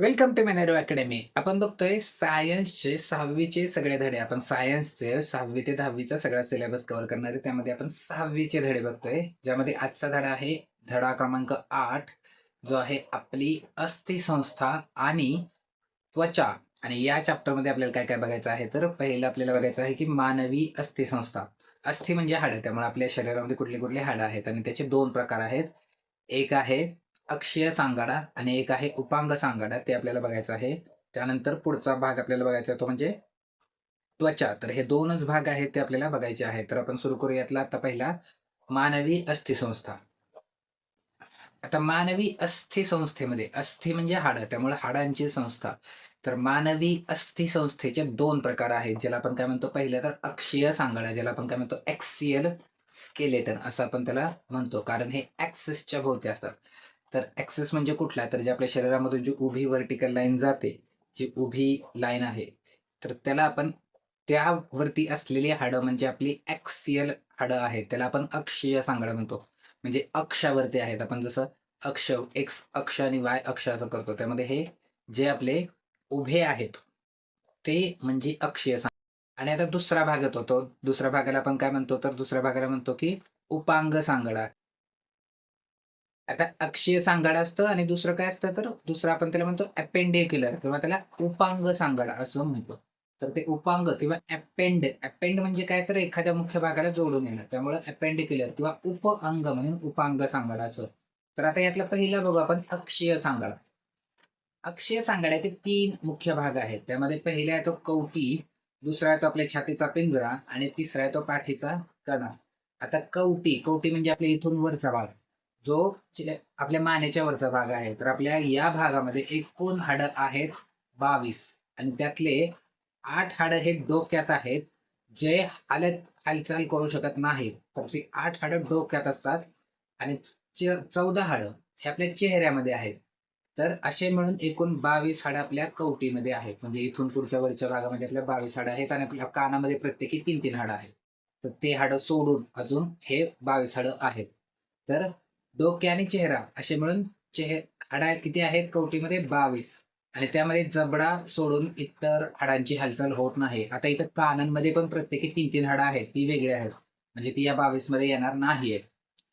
Welcome to मेनेरो academy आपण बघतोय सायन्सचे सहावीचे सगळे धडे. आपण सायन्सचे सहावी ते दहावीचा सगळा सिलेबस कव्हर करणार आहे. त्यामध्ये आपण सहावीचे धडे बघतोय. ज्यामध्ये आजचा धडा आहे धडा क्रमांक आठ जो आहे आपली अस्थिसंस्था आणि त्वचा. आणि या चॅप्टरमध्ये आपल्याला काय काय बघायचं आहे? तर पहिलं आपल्याला बघायचं आहे की मानवी अस्थिसंस्था अस्थि म्हणजे हाडं. त्यामुळे आपल्या शरीरामध्ये कुठली कुठली हाडं आहेत? आणि त्याचे दोन प्रकार आहेत. एक आहे अक्षीय सांगाडा आणि एक आहे उपांग सांगाडा ते आपल्याला बघायचं आहे. त्यानंतर पुढचा भाग आपल्याला बघायचा तो म्हणजे त्वचा. तर हे दोनच भाग आहेत ते आपल्याला बघायचे आहेत. तर आपण सुरू करूयातला आता पहिला मानवी अस्थिसंस्था आता मानवी अस्थि संस्थेमध्ये अस्थि म्हणजे हाडं त्यामुळे हाडांची संस्था. तर मानवी अस्थि संस्थेचे दोन प्रकार आहेत ज्याला आपण काय म्हणतो? पहिलं तर अक्षीय सांगाडा ज्याला आपण काय म्हणतो? एक्सियल स्केलेटन असं आपण त्याला म्हणतो. कारण हे ऍक्सेसच्या भोवती असतात. तर ॲक्सेस म्हणजे कुठला? तर जे आपल्या शरीरामधून जी उभी व्हर्टिकल लाईन जाते जी उभी लाईन आहे तर त्याला आपण त्यावरती असलेली हाडं म्हणजे आपली ॲक्सियल हाडं आहेत त्याला आपण अक्षीय सांगडं म्हणतो. म्हणजे अक्षावरती आहेत. आपण जसं अक्ष एक्स अक्ष आणि वाय अक्ष असं करतो. त्यामध्ये हे जे आपले उभे आहेत ते म्हणजे अक्षीय सांग आणि आता दुसरा भाग येतो. तो दुसऱ्या भागाला आपण काय म्हणतो? तर दुसऱ्या भागाला म्हणतो की उपांग सांगडा. आता अक्षीय सांगाडा असतं आणि दुसरं काय असतं तर दुसरं आपण त्याला म्हणतो अपेंडिक्युलर किंवा त्याला उपांग सांगाडा असं म्हणतो. तर ते उपांग किंवा अपेंड अपेंड म्हणजे काय तर एखाद्या मुख्य भागाला जोडून येणं. त्यामुळे अपेंडिक्युलर किंवा उप अंग म्हणून उपांग सांगाडा असं. तर आता यातला पहिला बघू आपण अक्षीय सांगाडा. अक्षीय सांगाड्याचे तीन मुख्य भाग आहेत. त्यामध्ये पहिला आहे तो कवटी दुसरा येतो आपल्या छातीचा पिंजरा आणि तिसरा आहे तो पाठीचा कणा. आता कवटी कवटी म्हणजे आपल्या इथून वरचा भाग. जो आपल्या मानेच्या वरचा भाग आहे. तर आपल्या या भागामध्ये एकूण हाडं आहेत? बावीस. आणि त्यातले आठ हाडं हे डोक्यात आहेत. जे हालत हालचाल करू शकत नाहीत. तर ती आठ हाडं डोक्यात असतात. आणि चौदा हाडं हे आपल्या चेहऱ्यामध्ये आहेत. तर असे मिळून एकूण बावीस हाडं आपल्या कवटीमध्ये आहेत. म्हणजे इथून पुढच्या वरच्या भागामध्ये आपल्या बावीस हाडं आहेत आणि आपल्या कानामध्ये प्रत्येकी तीन तीन हाडं आहेत. तर ते हाडं सोडून अजून हे बावीस हाडं आहेत. तर डोके आणि चेहरा असे मिळून चेह हाडा किती आहेत कवटीमध्ये बावीस. आणि त्यामध्ये जबडा सोडून इतर हाडांची हालचाल होत नाही. आता इथं कानांमध्ये पण प्रत्येकी तीन तीन हाडं आहेत. ती वेगळी आहेत. म्हणजे ती या बावीसमध्ये येणार नाही आहेत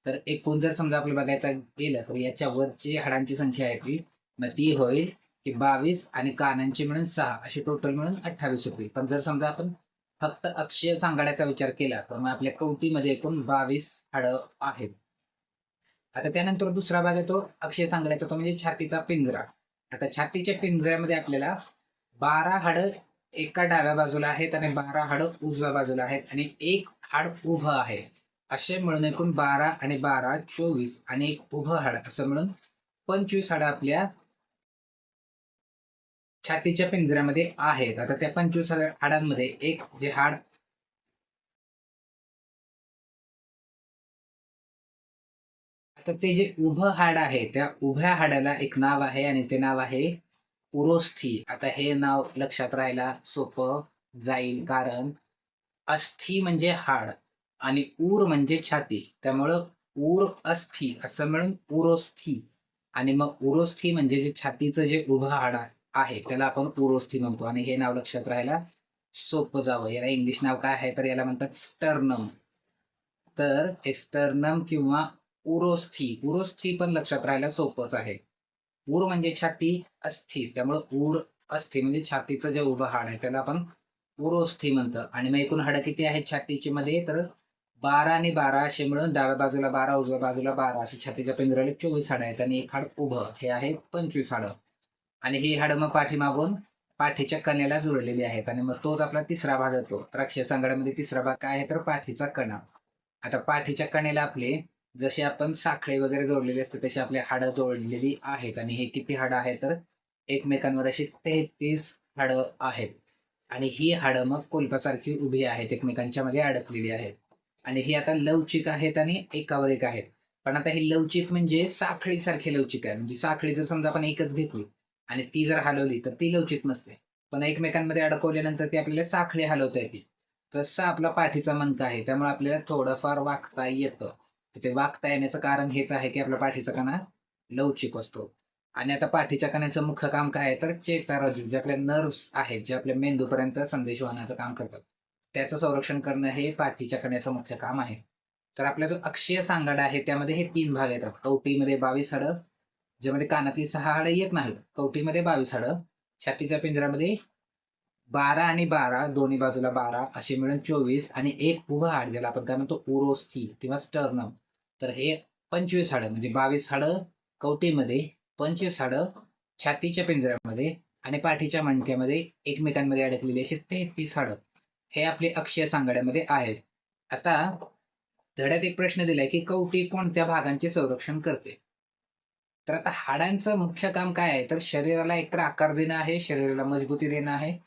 तर एकूण जर समजा आपलं बघायचा गेलं तर याच्या वरची हाडांची संख्या आहे ती. मग ती होईल की बावीस आणि कानांची मिळून सहा. अशी टोटल मिळून अठ्ठावीस होती. पण जर समजा आपण फक्त अक्षय सांगाड्याचा विचार केला तर मग आपल्या कवटीमध्ये एकूण बावीस हाडं आहेत. आता त्यानंतर दुसरा भाग येतो अक्षय सांगण्याचा तो म्हणजे छातीचा पिंजरा. आता छातीच्या पिंजऱ्यामध्ये आपल्याला बारा हाडं एका डाव्या बाजूला आहेत आणि बारा हाडं उजव्या बाजूला आहेत आणि एक हाड उभं आहे. असे मिळून एकूण बारा आणि बारा चोवीस आणि एक उभं हाड असं मिळून पंचवीस हाडं आपल्या छातीच्या पिंजऱ्यामध्ये आहेत. आता त्या पंचवीस हाडांमध्ये एक जे हाड तर ते जे उभं हाड आहे त्या उभ्या हाडाला एक नाव आहे आणि ते नाव आहे उरोस्थी आता हे नाव लक्षात राहायला सोपं जाईल कारण अस्थि म्हणजे हाड आणि ऊर म्हणजे छाती. त्यामुळं ऊर अस्थि असं मिळून उरोस्थी आणि मग उरोस्थी म्हणजे जे छातीचं जे उभं हाड आहे त्याला आपण उरोस्थी म्हणतो. आणि हे नाव लक्षात राहायला सोपं जावं. याला इंग्लिश नाव काय आहे? तर याला म्हणतात स्टर्नम. तर हे स्टर्नम किंवा उरोस्थी उरोस्थी पण लक्षात राहायला सोपंच आहे. ऊर म्हणजे छाती अस्थि त्यामुळं ऊर अस्थि म्हणजे छातीचं जे उभं हाड आहे त्याला आपण उरोस्थी म्हणतं. आणि मग एकूण हाडं किती आहेत छातीची मध्ये? तर बारा आणि बारा असे मिळून डाव्या बाजूला बारा उजव्या बाजूला बारा असे छातीच्या पिंजऱ्याला चोवीस हाडं आहेत. आणि एक हाड उभं हे आहे पंचवीस हाडं. आणि ही हाडं मग पाठीमागून पाठीच्या कण्याला जुळलेली आहेत. आणि मग तोच आपला तिसरा भाग येतो तर अक्षय संगडामध्ये तिसरा भाग काय आहे? तर पाठीचा कणा. आता पाठीच्या कण्याला आपले जसे आपण साखळी वगैरे जोडलेली असते तशी आपली हाडं जोडलेली आहेत. आणि हे किती हाडं आहेत तर एकमेकांवर अशी तेहतीस हाडं आहेत. आणि ही हाडं मग कोलपासारखी उभी आहेत एकमेकांच्या मध्ये अडकलेली आहेत. आणि ही आता लवचिक आहेत आणि एकावर एक आहेत. पण आता ही लवचिक म्हणजे साखळीसारखी लवचिक आहे. म्हणजे साखळी जर समजा आपण एकच घेतली आणि ती जर हलवली तर ती लवचिक नसते. पण एकमेकांमध्ये अडकवल्यानंतर ती आपल्याला साखळी हलवता येते. तसा आपला पाठीचा मनका आहे त्यामुळे आपल्याला थोडंफार वागता येतं. ते वागता येण्याचं कारण हेच आहे की आपला पाठीचा कणा लवचिक असतो. आणि आता पाठीच्या कण्याचं मुख्य काम काय आहे? तर चेताराजू जे आपल्या नर्व्स आहेत जे आपल्या मेंदूपर्यंत संदेश वाहनाचं काम करतात त्याचं संरक्षण करणं हे पाठीच्या कण्याचं मुख्य काम आहे. तर आपला जो अक्षीय सांगाडा आहे त्यामध्ये हे तीन भाग येतात. कवटीमध्ये बावीस हाडं ज्यामध्ये कानातली सहा हाडं येत नाहीत. कवटीमध्ये बावीस हाडं छातीच्या पिंजऱ्यामध्ये बारा आणि बारा दोन्ही बाजूला बारा असे मिळून चोवीस आणि एक उभं हाड ज्याला आपण काय म्हणतो उरोस्थी किंवा स्टर्नम. तर हे पंचवीस हाडं म्हणजे बावीस हाडं कवटीमध्ये पंचवीस हाडं छातीच्या पिंजऱ्यामध्ये आणि पाठीच्या मणक्यामध्ये एकमेकांमध्ये अडकलेली अशी तेहतीस हाडं. हे आपले अक्षय सांगाड्यामध्ये आहेत. आता धड्यात एक प्रश्न दिलाय की कवटी कोणत्या भागांचे संरक्षण करते? तर आता हाडांचं मुख्य काम काय आहे? तर शरीराला एकतर आकार देणं आहे शरीराला मजबूती देणं आहे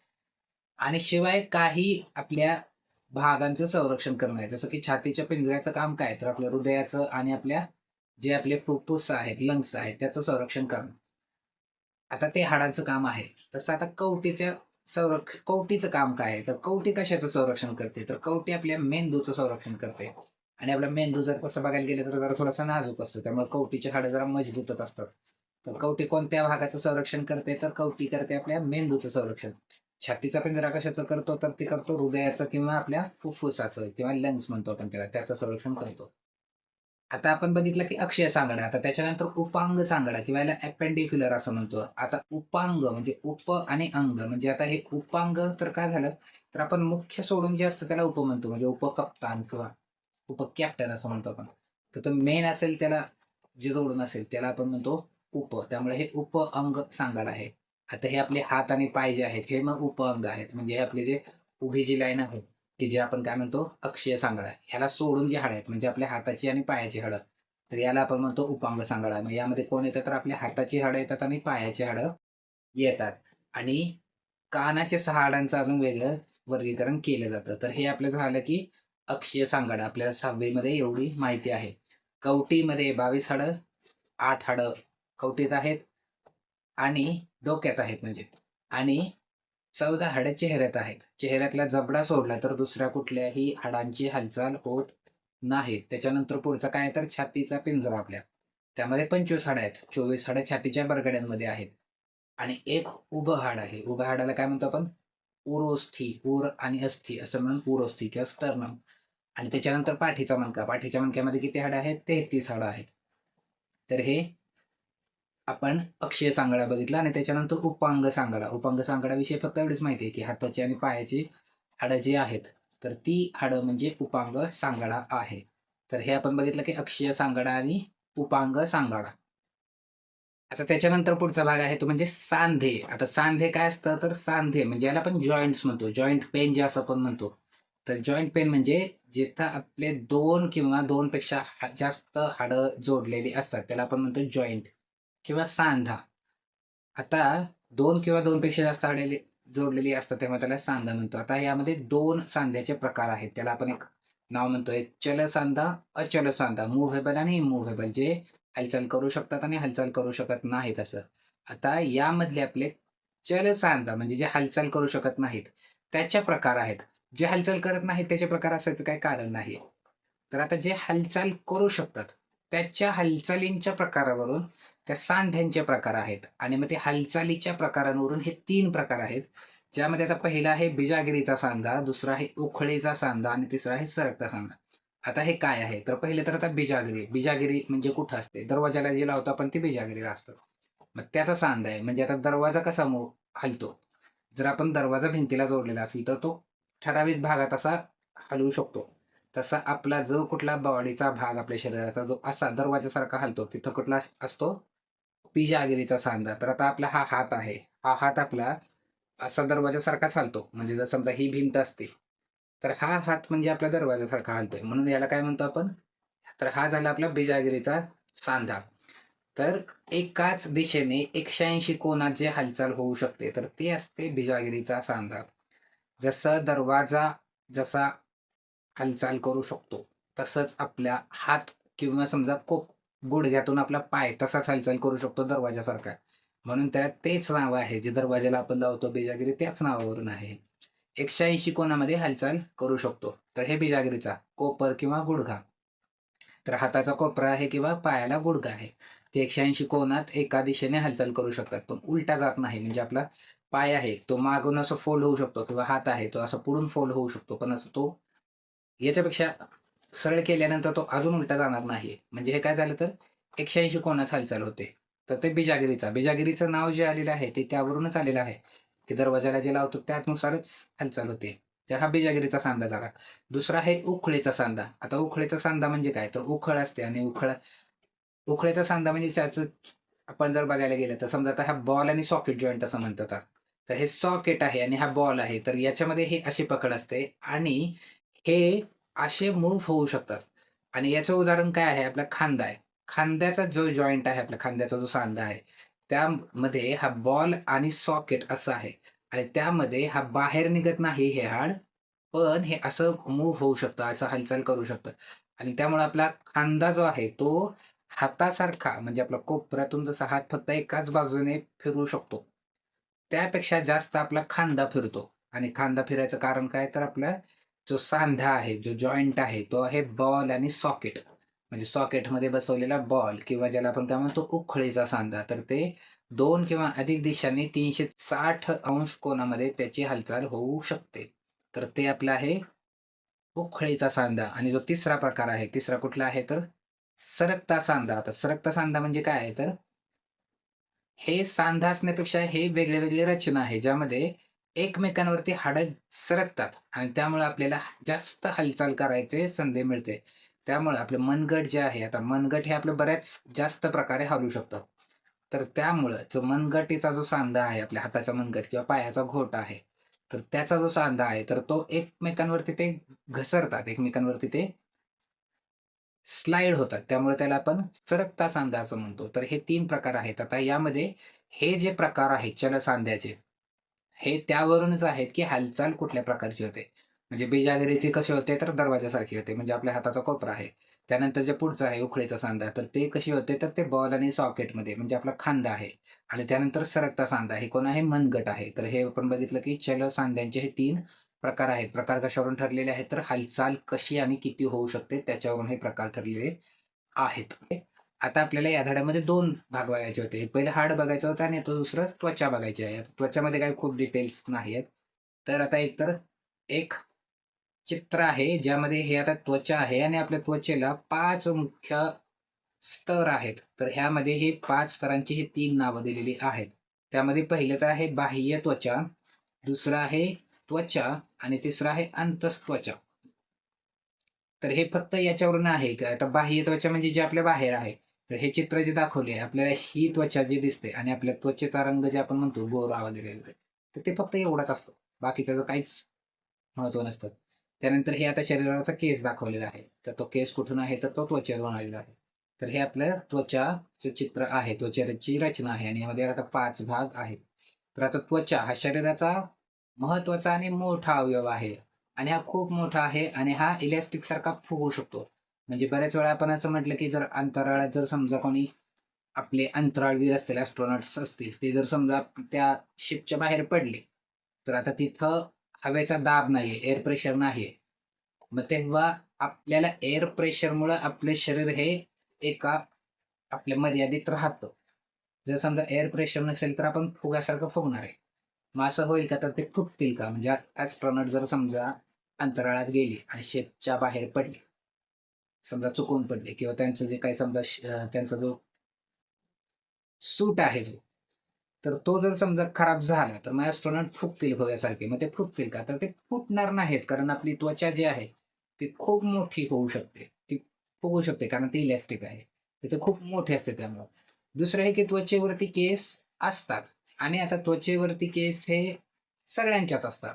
आणि शिवाय काही आपल्या भागांचं संरक्षण करणं आहे. जसं की छातीच्या पिंजऱ्याचं काम काय तर आपल्या हृदयाचं आणि आपल्या जे आपले फुफ्फुस आहेत लंग्स आहेत त्याचं संरक्षण करणं. आता ते हाडांचं काम आहे. तसं आता कवटीच्या संरक्षण कवटीचं काम काय आहे? तर कवटी कशाचं संरक्षण करते? तर कवटी आपल्या मेंदूचं संरक्षण करते. आणि आपला मेंदू जर तसं बघायला गेलं तर जरा थोडासा नाजूक असतो. त्यामुळे कवटीची हाडं जरा मजबूतच असतात. तर कवटी कोणत्या भागाचं संरक्षण करते? तर कवटी करते आपल्या मेंदूचं संरक्षण. छातीचा पिंजरा कशाचं करतो तर ते करतो हृदयाचं किंवा आपल्या फुफ्फुसाचं किंवा लंग्स म्हणतो आपण त्याला त्याचं संरक्षण करतो. आता आपण बघितलं की अक्षय सांगणं आता त्याच्यानंतर उपांग सांगणा किंवा याला अपेंडिक्युलर असं म्हणतो. आता उपांग म्हणजे उप आणि अंग म्हणजे आता हे उपांग तर काय झालं? तर आपण मुख्य सोडून जे असतं त्याला उप म्हणतो म्हणजे उपकप्तान किंवा उपकॅप्टन असं म्हणतो आपण. तर तो मेन असेल त्याला जे जोडून असेल त्याला आपण म्हणतो उप. त्यामुळे हे उप अंग सांगाडा आहे. आता हे आपले हात आणि पाय जे आहेत हे मग उप अंग आहेत. म्हणजे हे आपले जे उभी जी लाईन आहे की जे आपण काय म्हणतो अक्षय सांगडा ह्याला सोडून जी हाडं आहेत म्हणजे आपल्या हाताची आणि पायाची हाडं तर याला आपण म्हणतो उपांग सांगडा मग यामध्ये कोण येतं तर आपल्या हाताची हाडं येतात आणि पायाची हाडं येतात. आणि कानाच्या सहा हाडांचं अजून वेगळं वर्गीकरण केलं जातं. तर हे आपलं झालं की अक्षय सांगाडा आपल्याला सहावीमध्ये एवढी माहिती आहे. कवटीमध्ये बावीस हाडं आठ हाडं कवटीत आहेत. आणि डोक्यात आहेत म्हणजे. आणि चौदा हाडं चेहऱ्यात आहेत. चेहऱ्यातला जबडा सोडला तर दुसऱ्या कुठल्याही हाडांची हालचाल होत नाही. त्याच्यानंतर पुढचं काय तर छातीचा पिंजरा आपल्या. त्यामध्ये पंचवीस हाडं आहेत. चोवीस हाडं छातीच्या बरगड्यांमध्ये आहेत. आणि एक उभं हाड आहे. उभ्या हाडाला काय म्हणतो आपण? उरोस्थी उर आणि अस्थी. असं म्हणून उरोस्थी किंवा स्टर्नम आणि त्याच्यानंतर पाठीचा मणका. पाठीच्या मणक्यामध्ये किती हाडं आहेत? तेहतीस हाडं आहेत. तर हे आपण अक्षय सांगडा बघितला आणि त्याच्यानंतर उपांग सांगडा. उपांग सांगडाविषयी फक्त एवढीच माहिती आहे की हाताची आणि पायाची हाडं जी आहेत तर ती हाडं म्हणजे उपांग सांगडा आहे. तर हे आपण बघितलं की अक्षय सांगडा आणि उपांग सांगडा. आता त्याच्यानंतर पुढचा भाग आहे तो म्हणजे सांधे. आता सांधे काय असतं? तर सांधे म्हणजे याला आपण जॉईंट्स म्हणतो. जॉईंट पेन जे असं आपण म्हणतो. तर जॉईंट पेन म्हणजे जिथं आपले दोन किंवा दोनपेक्षा जास्त हाडं जोडलेली असतात. त्याला आपण म्हणतो जॉईंट किंवा सांधा. आता दोन किंवा दोनपेक्षा जास्त हाडे जोडलेली असतात तेव्हा त्याला सांधा म्हणतो. आता यामध्ये दोन सांध्याचे प्रकार आहेत. त्याला आपण एक नाव म्हणतो एक चल सांधा अचल सांधा मुव्हेबल आणि इमुव्हेबल जे हालचाल करू शकतात आणि हालचाल करू शकत नाहीत असं. आता यामधले आपले चल सांधा म्हणजे जे हालचाल करू शकत नाहीत त्याच्या प्रकार आहेत. जे हालचाल करत नाहीत त्याचे प्रकार असायचं काही कारण नाही. तर आता जे हालचाल करू शकतात त्याच्या हालचालींच्या प्रकारावरून त्या सांध्यांचे प्रकार आहेत आणि मग ते हालचालीच्या प्रकारांवरून हे तीन प्रकार आहेत. ज्यामध्ये आता पहिला आहे बिजागिरीचा सांधा दुसरा आहे उखळीचा सांधा आणि तिसरा आहे सरकता सांधा. आता हे काय आहे? तर पहिले तर आता बिजागिरी. बिजागिरी म्हणजे कुठं असते? दरवाजाला जे लावतो आपण ती बिजागिरीला असतं. मग त्याचा सांधा आहे. म्हणजे आता दरवाजा कसा मो हलतो? जर आपण दरवाजा भिंतीला जोडलेला असेल तर तो ठराविक भागात असा हलवू शकतो. तसा आपला जो कुठला बॉडीचा भाग आपल्या शरीराचा जो असा दरवाजासारखा हलतो तिथं कुठला असतो? पिजागिरीचा सांधा तर आता आपला हा हात आहे. हा हात आपला असा दरवाजासारखा चालतो. म्हणजे जर समजा ही भिंत असते तर हा हात म्हणजे आपल्या दरवाजासारखा हलतोय. म्हणून याला काय म्हणतो आपण? तर हा झाला आपला बिजागिरीचा सांधा तर एकाच दिशेने एकशे ऐंशी कोणात जे हालचाल होऊ शकते तर ते असते बिजागिरीचा सांधा जसं दरवाजा जसा हालचाल करू शकतो तसंच आपल्या हात किंवा समजा कोप गुडघ्यातून आपला पाय तसाच हालचाल करू शकतो दरवाजासारखा. म्हणून त्याला तेच नाव आहे जे दरवाजाला आपण लावतो बिजागिरी त्याच नावावरून आहे. एकशे ऐंशी कोणामध्ये हालचाल करू शकतो. तर हे बिजागिरीचा कोपर किंवा गुडघा. तर हाताचा कोपरा आहे किंवा पायाला गुडघा आहे. ते एकशे ऐंशी कोनात एका दिशेने हालचाल करू शकतात. पण उलटा जात नाही म्हणजे आपला पाय आहे तो मागून असं फोल्ड होऊ शकतो किंवा हात आहे तो असं पुढून फोल्ड होऊ शकतो. पण असं तो याच्यापेक्षा सरळ केल्यानंतर तो अजून उलटा जाणार नाही म्हणजे हे काय झालं तर एकशे ऐंशी कोणात हालचाल होते. तर ते बिजागिरीचा बिजागिरीचं नाव जे आलेलं आहे ते त्यावरूनच आलेलं आहे की दरवाजाला जे लावतो त्यानुसारच हालचाल होते. तर हा बिजागिरीचा सांदा झाला. दुसरा आहे उखळीचा सांदा. आता उखळीचा सांदा म्हणजे काय? तर उखळ असते आणि उखळ उखळीचा सांदा म्हणजे त्याचं आपण जर बघायला गेलं तर समजा आता हा बॉल आणि सॉकेट जॉईंट असं म्हणतात. तर हे सॉकेट आहे आणि हा बॉल आहे. तर याच्यामध्ये हे अशी पकड असते आणि हे असे मूव्ह होऊ शकतात. आणि याचं उदाहरण काय आहे? आपला खांदा आहे. खांद्याचा जो जॉईंट आहे आपल्या खांद्याचा जो सांधा आहे त्यामध्ये हा बॉल आणि सॉकेट असं आहे. आणि त्यामध्ये हा बाहेर निघत नाही हे हाड पण हे असं मूव्ह होऊ शकतं असं हालचाल करू शकतं. आणि त्यामुळे आपला खांदा जो आहे तो हातासारखा म्हणजे आपला कोपऱ्यातून जसा हात फक्त एकाच बाजूने फिरू शकतो त्यापेक्षा जास्त आपला खांदा फिरतो. आणि खांदा फिरायचं कारण काय? तर आपल्या जो सांधा आहे जो जॉईंट आहे तो आहे बॉल आणि सॉकेट म्हणजे सॉकेटमध्ये बसवलेला बॉल किंवा ज्याला आपण काय म्हणतो उखळीचा सांधा. तर ते दोन किंवा अधिक दिशांनी तीनशे साठ अंश कोणामध्ये त्याची हालचाल होऊ शकते. तर ते आपलं आहे उखळीचा सांधा. आणि जो तिसरा प्रकार आहे तिसरा कुठला आहे? तर सरकता सांधा. आता सरकता सांधा म्हणजे काय आहे? तर हे सांधा असण्यापेक्षा हे वेगळे वेगळे रचना आहे ज्यामध्ये एकमेकांवरती हाडं सरकतात आणि त्यामुळे आपल्याला जास्त हालचाल करायचे संधी मिळते. त्यामुळे आपलं मनगट जे आहे आता मनगट हे आपलं बऱ्याच जास्त प्रकारे हलू शकतं. तर त्यामुळं जो मनगटीचा जो सांधा आहे आपल्या हाताचा मनगट किंवा पायाचा घोट आहे तर त्याचा जो सांधा आहे तर तो एकमेकांवरती ते घसरतात एकमेकांवरती ते स्लाइड होतात. त्यामुळे त्याला आपण सरकता सांधा असं म्हणतो. तर हे तीन प्रकार आहेत. आता यामध्ये हे जे प्रकार आहेत चल सांध्याचे हे त्यावरूनच आहेत की हालचाल कुठल्या प्रकारची होते. म्हणजे बिजागिरीचे कसे होते तर दरवाजासारखे होते. म्हणजे आपल्या हाताचा कोपरा आहे. त्यानंतर जे पुढचं आहे उखळीचा सांधा तर ते कसे होते तर ते बॉल आणि सॉकेटमध्ये म्हणजे आपला खांदा आहे. आणि त्यानंतर सरकता सांधा हे कोण आहे? मनगट आहे. तर हे आपण बघितलं की चल सांध्यांचे हे तीन प्रकार आहेत. प्रकार कशावरून ठरलेले आहेत? तर हालचाल कशी आणि किती होऊ शकते? त्याच्यावरून हे प्रकार ठरलेले आहेत. आता आपल्याला या धड्यामध्ये दोन भाग बघायचे होते. एक पहिले हाड बघायचं होतं आणि तो दुसरं त्वचा बघायची आहे. त्वचामध्ये काही खूप डिटेल्स नाही आहेत तर आता एक तर एक चित्र आहे ज्यामध्ये हे आता त्वचा आहे आणि आपल्या त्वचेला पाच मुख्य स्तर आहेत. तर ह्यामध्ये हे पाच स्तरांची ही तीन नावं दिलेली आहेत. त्यामध्ये पहिलं तर आहे बाह्य त्वचा दुसरं आहे त्वचा आणि तिसरं आहे अंतस्त्वचा. तर हे फक्त याच्यावरून आहे. का आता बाह्य त्वचा म्हणजे जे आपल्या बाहेर आहे. तर हे चित्र जे दाखवले आहे आपल्याला ही त्वचा जी दिसते आणि आपल्या त्वचेचा रंग जे आपण म्हणतो गोरा वगैरे तर ते फक्त एवढाच असतो. बाकी त्याचं काहीच महत्त्व नसतं. त्यानंतर हे आता शरीराचा केस दाखवलेला आहे. तर तो केस कुठून आहे? तर तो त्वचेवरून आलेला आहे. तर हे आपल्या त्वचाचं चित्र आहे. त्वचेची रचना आहे आणि यामध्ये आता पाच भाग आहेत. तर आता त्वचा हा शरीराचा महत्त्वाचा आणि मोठा अवयव आहे. आणि हा खूप मोठा आहे आणि हा इलॅस्टिक सारखा फुगू शकतो. म्हणजे बऱ्याच वेळा आपण असं म्हटलं की जर अंतराळात जर समजा कोणी आपले अंतराळवीर असतील ॲस्ट्रॉनॉट्स असतील ते जर समजा त्या शिपच्या बाहेर पडले तर आता तिथं हवेचा दाब नाहीये एअर प्रेशर नाही मग तेव्हा आपल्याला एअर प्रेशरमुळं आपले शरीर हे एका आपल्या मर्यादित राहतं. जर समजा एअर प्रेशर नसेल तर आपण फुग्यासारखं फुगणार आहे. मग असं होईल का? तर ते फुटतील का? म्हणजे ॲस्ट्रॉनॉट जर समजा अंतराळात गेली आणि शेपच्या बाहेर पडली समजा चुकून पडले किंवा त्यांचं जे काही समजा त्यांचा जो सूट आहे जो तर तो जर समजा खराब झाला तर मग ॲस्ट्रॉनॉट फुटतील बघायसारखे. मग ते फुटतील का? तर ते फुटणार नाहीत कारण आपली त्वचा जी आहे ती खूप मोठी होऊ शकते. ती फुगू शकते कारण ती इलेक्ट्रिक आहे. तर ते खूप मोठे असते त्यामुळं. दुसरं आहे की त्वचेवरती केस असतात. आणि आता त्वचेवरती केस हे सगळ्यांच्याच असतात.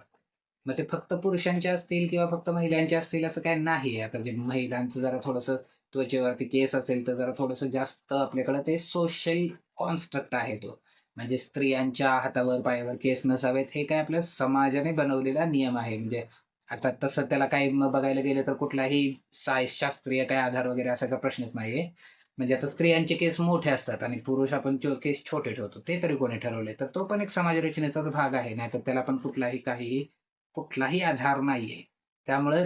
मग ते फक्त पुरुषांचे असतील किंवा फक्त महिलांचे असतील असं काय नाही आता जे महिलांचं जरा थोडंसं त्वचेवरती केस असेल तर जरा थोडंसं जास्त आपल्याकडं ते सोशल कॉन्स्ट्रक्ट आहे तो. म्हणजे स्त्रियांच्या हातावर पायावर केस नसावेत हे काय आपल्या समाजाने बनवलेला नियम आहे. म्हणजे आता तसं त्याला काही बघायला गेलं तर कुठलाही साय शास्त्रीय काय आधार वगैरे असायचा प्रश्नच नाहीये. म्हणजे आता स्त्रियांचे केस मोठे असतात आणि पुरुष आपण केस छोटे ठेवतो ते तरी कोणी ठरवले तर तो पण एक समाज रचनेचाच भाग आहे. नाही तर त्याला पण कुठलाही काहीही कुठलाही आधार नाही आहे त्यामुळे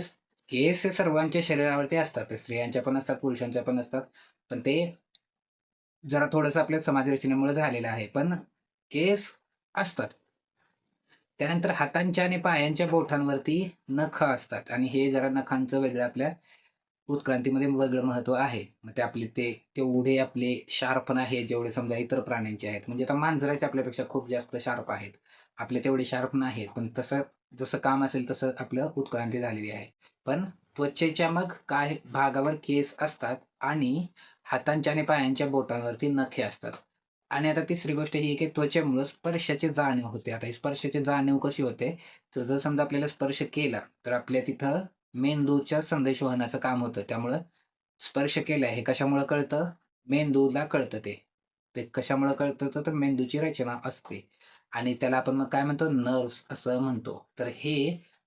केस हे सर्वांच्या शरीरावरती असतात. स्त्रियांच्या पण असतात पुरुषांच्या पण असतात. पण ते जरा थोडंसं आपल्या समाजरचनेमुळे झालेलं आहे. पण केस असतात. त्यानंतर हातांच्या आणि पायांच्या बोटांवरती नख असतात. आणि हे जरा नखांचं वेगळं आपल्या उत्क्रांतीमध्ये वेगळं महत्त्व आहे. मग ते आपले ते तेवढे आपले शार्प आहे जेवढे समजा इतर प्राण्यांचे आहेत. म्हणजे आता मांजराचे आपल्यापेक्षा खूप जास्त शार्प आहेत. आपले तेवढे शार्प नाहीत पण तसं जसं काम असेल तसं आपलं उत्क्रांती झालेली आहे. पण त्वचेच्या मग काय भागावर केस असतात आणि हातांच्या आणि पायांच्या बोटांवरती नखे असतात. आणि आता तिसरी गोष्ट ही आहे की त्वचेमुळं स्पर्शाची जाणीव होते. आता स्पर्शाची जाणीव कशी होते? तर जर समजा आपल्याला स्पर्श केला तर आपल्या तिथं मेंदूच्या संदेशवहनाचं काम होतं. त्यामुळं स्पर्श केला हे कशामुळं कळतं? मेंदूला कळतं ते. ते कशामुळं कळतं? तर मेंदूची रचना असते. आणि त्याला आपण मग काय म्हणतो? नर्व्स असं म्हणतो. तर हे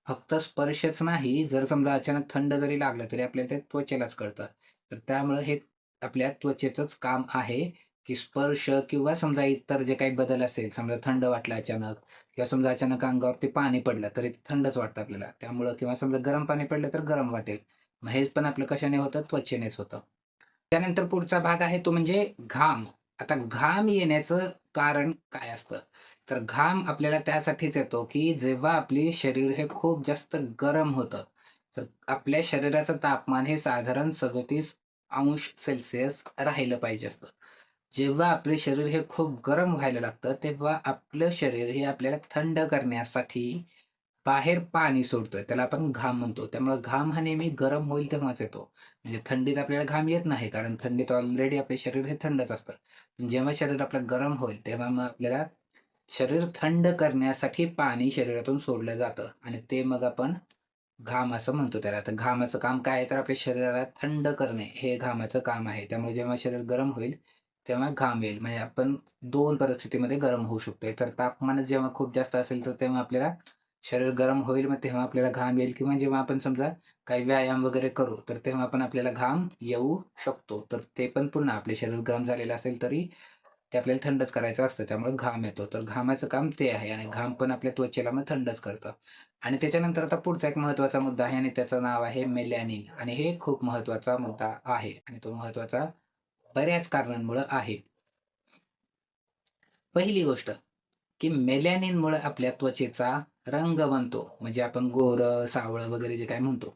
फक्त स्पर्शच नाही. जर समजा अचानक थंड जरी लागलं तरी आपल्याला ते त्वचेलाच कळतं. तर त्यामुळं हे आपल्या त्वचेचंच काम आहे की स्पर्श किंवा समजा इतर जे काही बदल असेल समजा थंड वाटलं अचानक किंवा समजा अचानक अंगावरती पाणी पडलं तरी थंडच वाटतं आपल्याला. त्यामुळं किंवा समजा गरम पाणी पडलं तर गरम वाटेल. मग हेच पण आपलं कशाने होतं? त्वचेनेच होतं. त्यानंतर पुढचा भाग आहे तो म्हणजे घाम. आता घाम येण्याचं कारण काय असतं? तर घाम आपल्याला त्यासाठीच येतो की जेव्हा आपले शरीर हे खूप जास्त गरम होतं तर आपल्या शरीराचं तापमान हे साधारण सदतीस अंश सेल्सिअस राहिलं पाहिजे असतं. जेव्हा आपले शरीर हे खूप गरम व्हायला लागतं तेव्हा आपलं शरीर हे आपल्याला थंड करण्यासाठी बाहेर पाणी सोडतोय. त्याला आपण घाम म्हणतो. त्यामुळे घाम हा नेहमी गरम होईल तेव्हाच येतो. म्हणजे थंडीत आपल्याला घाम येत नाही कारण थंडीत ऑलरेडी आपले शरीर हे थंडच असतं. जेव्हा शरीर आपलं गरम होईल तेव्हा मग आपल्याला शरीर थंड करण्यासाठी पाणी शरीरातून सोडलं जातं. आणि ते मग आपण घाम असं म्हणतो त्याला. तर घामाचं काम काय आहे? तर आपल्या शरीराला थंड करणे हे घामाचं काम आहे. त्यामुळे जेव्हा शरीर गरम होईल तेव्हा घाम येईल. म्हणजे आपण दोन परिस्थितीमध्ये गरम होऊ शकतो तर तापमान जेव्हा खूप जास्त असेल तर तेव्हा आपल्याला शरीर गरम होईल. मग तेव्हा आपल्याला घाम येईल. किंवा जेव्हा आपण समजा काही व्यायाम वगैरे करू तर तेव्हा आपण आपल्याला घाम येऊ शकतो. तर ते पण पुन्हा आपले शरीर गरम झालेलं असेल तरी ते आपल्याला थंडच करायचं असतं त्यामुळे घाम येतो. तर घामाचं काम ते आहे आणि घाम पण आपल्या त्वचेला मग थंडच करतं. आणि त्याच्यानंतर आता पुढचा एक महत्त्वाचा मुद्दा आहे आणि त्याचं नाव आहे मेलॅनिन आणि हे खूप महत्त्वाचा मुद्दा आहे आणि तो महत्त्वाचा बऱ्याच कारणांमुळं आहे. पहिली गोष्ट की मेलॅनिनमुळे आपल्या त्वचेचा रंग बनतो. म्हणजे आपण गोर सावळं वगैरे जे काय म्हणतो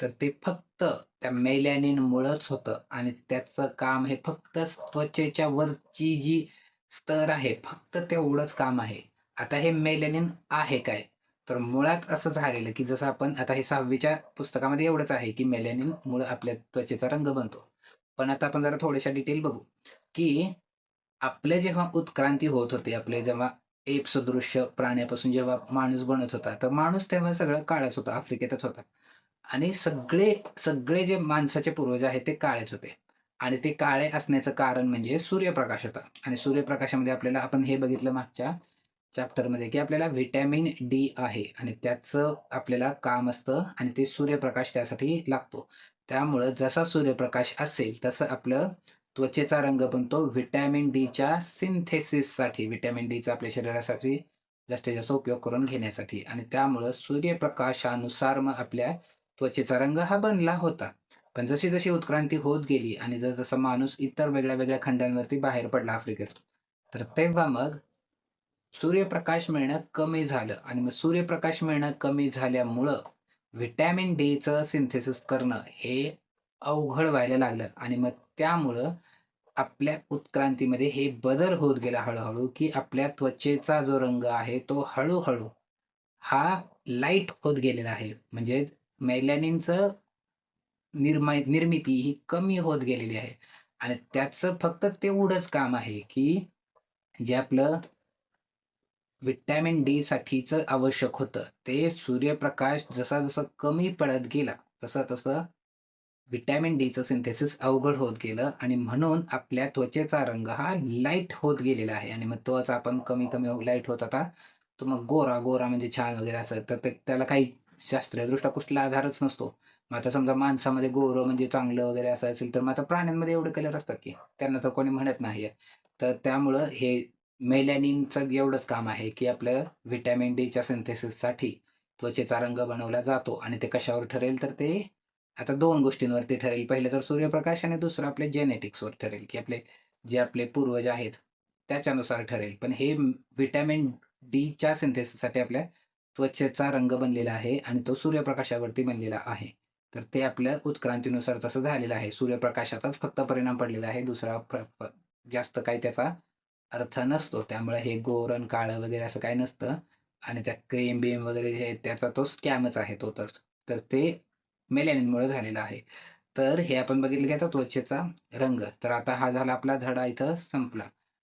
तर ते फक्त त्या मेलॅनिनमुळंच होतं आणि त्याचं काम हे फक्त त्वचेच्या वरची जी स्तर आहे फक्त तेवढंच काम आहे. आता हे मेलॅनिन आहे काय? तर मुळात असं झालेलं की जसं आपण आता हे सहावीच्या पुस्तकामध्ये एवढंच आहे की मेलॅनिन मुळे आपल्या त्वचेचा रंग बनतो. पण आता आपण जरा थोड्याशा डिटेल बघू की आपले जेव्हा उत्क्रांती होत होते आपले जेव्हा एप सदृश्य प्राण्यापासून जेव्हा माणूस बनत होता तर माणूस तेव्हा सगळं काळच होता आफ्रिकेतच होता. आणि सगळे सगळे जे माणसाचे पूर्वज आहेत ते काळेच होते. आणि ते काळे असण्याचं कारण म्हणजे सूर्यप्रकाश होता. आणि सूर्यप्रकाशामध्ये आपल्याला आपण हे बघितलं मागच्या चॅप्टरमध्ये की आपल्याला व्हिटॅमिन डी आहे. आणि त्याचं आपल्याला काम असतं आणि ते सूर्यप्रकाश त्यासाठी लागतो. त्यामुळं जसा सूर्यप्रकाश असेल तसं आपलं त्वचेचा रंग बनतो व्हिटॅमिन डीच्या सिंथेसिससाठी व्हिटॅमिन डीचा आपल्या शरीरासाठी जास्तीत जास्त उपयोग करून घेण्यासाठी. आणि त्यामुळं सूर्यप्रकाशानुसार मग आपल्या त्वचेचा रंग हा बनला होता. पण जशी जशी उत्क्रांती होत गेली आणि जसजसा माणूस इतर वेगळ्या वेगळ्या खंडांवरती बाहेर पडला आफ्रिकेत तर तेव्हा मग सूर्यप्रकाश मिळणं कमी झालं आणि मग सूर्यप्रकाश मिळणं कमी झाल्यामुळं व्हिटॅमिन डीचं सिंथेसिस करणं हे अवघड व्हायला लागलं आणि मग त्यामुळं आपल्या उत्क्रांतीमध्ये हे बदल होत गेला हळूहळू की आपल्या त्वचेचा जो रंग आहे तो हळूहळू हा लाइट होत गेलेला आहे. म्हणजे मेलॅनिनचं निर्मा निर्मिती ही कमी होत गेलेली आहे. आणि त्याचं फक्त तेवढंच काम आहे की जे आपलं व्हिटॅमिन डी साठीचं आवश्यक होतं. ते सूर्यप्रकाश जसा जसा कमी पडत गेला तसं तसं व्हिटॅमिन डीचं सिंथेसिस अवघड होत गेलं आणि म्हणून आपल्या त्वचेचा रंग हा लाइट होत गेलेला आहे. आणि मग त्वचा आपण कमी कमी लाइट होत आता. तो मग गोरा गोरा म्हणजे छान वगैरे असं तर ते त्याला काही शास्त्रीयदृष्ट्या कुठला आधारच नसतो. मग आता समजा माणसामध्ये गोरं म्हणजे चांगलं वगैरे असं असेल तर मग आता प्राण्यांमध्ये एवढे कलर असतात की त्यांना तर कोणी म्हणत नाही तर त्यामुळं हे मेलॅनिनचं एवढंच काम आहे की आपलं व्हिटॅमिन डीच्या सिंथेसिससाठी त्वचेचा रंग बनवला जातो आणि ते कशावर ठरेल तर ते आता दोन गोष्टींवरती ठरेल. पहिलं तर सूर्यप्रकाश आणि दुसरं आपले जेनेटिक्सवर ठरेल की आपले जे आपले पूर्वज आहेत त्याच्यानुसार ठरेल. पण हे व्हिटॅमिन डीच्या सिंथेसिससाठी आपल्या त्वचेचा रंग बनलेला आहे आणि तो सूर्यप्रकाशावरती बनलेला आहे. तर ते आपल्या उत्क्रांतीनुसार तसं झालेलं आहे. सूर्यप्रकाशाचाच फक्त परिणाम पडलेला आहे. दुसरा प्र- जास्त काही त्याचा अर्थ नसतो. त्यामुळे हे गोरण काळं वगैरे असं काही नसतं. आणि त्या क्रीम बीम वगैरे जे आहे त्याचा तो स्कॅमच आहे तो तर. तर ते मेलॅनिनमुळे झालेलं आहे. तर हे आपण बघितलं की आता त्वचेचा रंग. तर आता हा झाला आपला धडा इथं संपला.